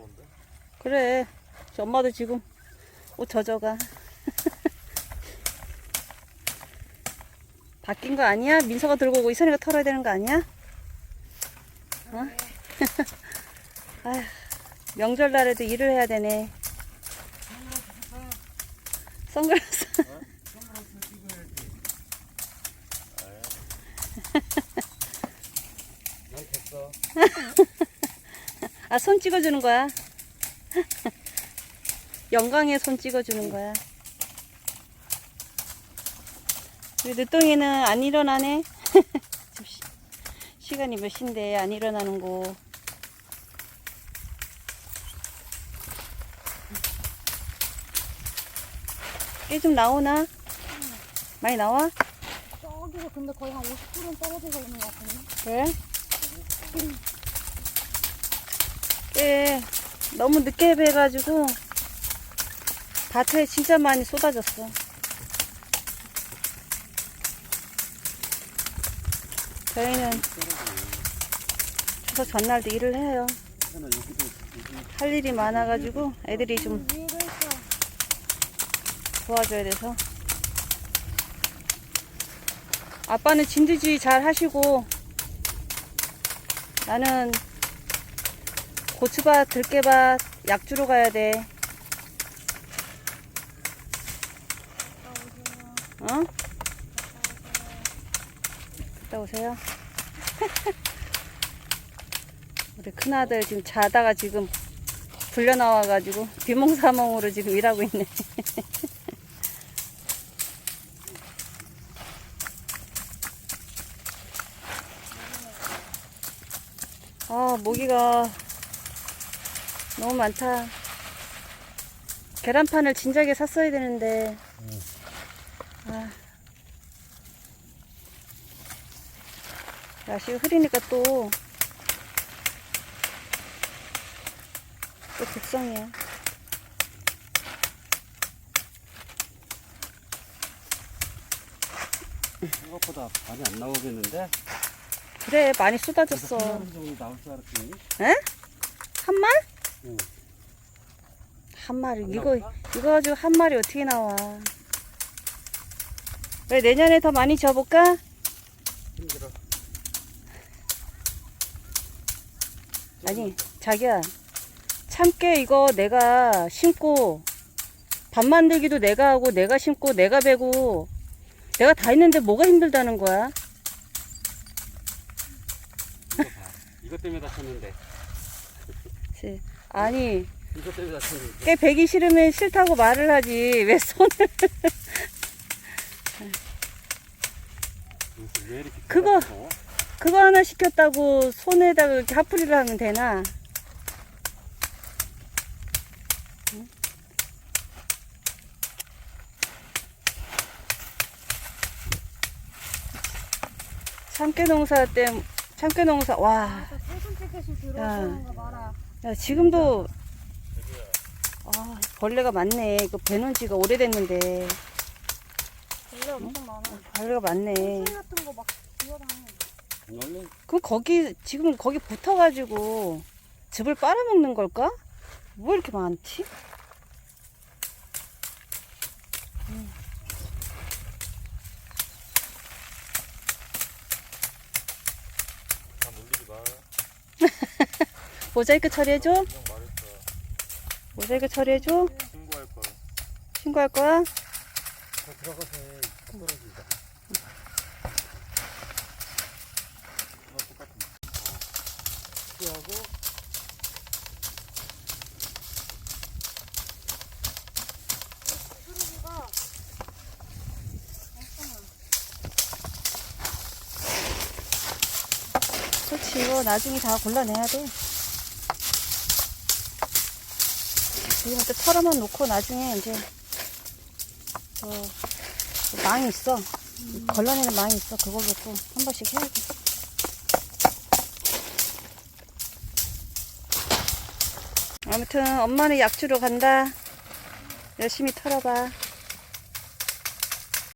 더운데? 그래. 저 엄마도 지금 옷 젖어가. 바뀐 거 아니야? 민서가 들고 오고 이선이가 털어야 되는 거 아니야? 어? 아휴, 명절날에도 일을 해야 되네. 선글라스. 난 됐어. 아, 손 찍어주는 거야. 영광에 손 찍어주는 거야. 우리 늦둥이는 안 일어나네. 시, 시간이 몇 시인데 안 일어나는 거. 깨좀 나오나? 많이 나와? 저기서 근데 거의 한 50%는 떨어져서 있는 것 같은데. 그래? 깨 너무 늦게 배가지고 밭에 진짜 많이 쏟아졌어. 저희는 추석 전날도 일을 해요. 할 일이 많아가지고 애들이 좀. 도와줘야 돼서. 아빠는 진두지 잘 하시고 나는 고추밭, 들깨밭 약 주러 가야 돼. 어? 갔다 오세요. 우리 큰아들 지금 자다가 지금 불려 나와가지고 비몽사몽으로 지금 일하고 있네. 아, 모기가 너무 많다. 계란판을 진작에 샀어야 되는데. 아. 날씨가 흐리니까 또, 또 극성이야. 생각보다 많이 안 나오겠는데? 그래, 많이 쏟아졌어. 한 마리 정도 나올 줄 알았더니 에? 한 말? 응. 한 마리. 안 이거? 이거 가지고 한 마리 어떻게 나와. 왜 내년에 더 많이 줘볼까? 힘들어. 아니, 자기야. 참깨 이거 내가 심고, 밥 만들기도 내가 하고, 내가 심고, 내가 베고, 내가 다 했는데 뭐가 힘들다는 거야? 이거 봐. 이것 때문에 다쳤는데. 씨, 아니. 깨 베기 싫으면 싫다고 말을 하지. 왜 손을. 무슨 왜 이렇게 그거-? 그거 하나 시켰다고 손에다가 이렇게 하풀이를 하면 되나? 응? 참깨 농사 때, 참깨 농사, 와. 아, 야, 지금도, 아, 벌레가 많네. 이거 배놓은 지가 오래됐는데. 원래 엄청 많아. 벌레가 많네. 같은 거 막 기어다녀. 원래 그럼 거기, 지금 거기 붙어가지고 즙을 빨아먹는 걸까? 뭐 이렇게 많지? 다 물리지 마. 모자이크 처리해줘? 모자이크 처리해줘? 신고할 거야. 신고할 거야? 더 들어가서 해. 수루기가 그렇지, 이거 나중에 다 골라내야 돼. 지금부터 털어만 놓고 나중에 이제, 어, 망이 있어. 걸러내는 망이 있어. 그걸로 또 한 번씩 해야 돼. 아무튼 엄마는 약 주러 간다. 열심히 털어봐.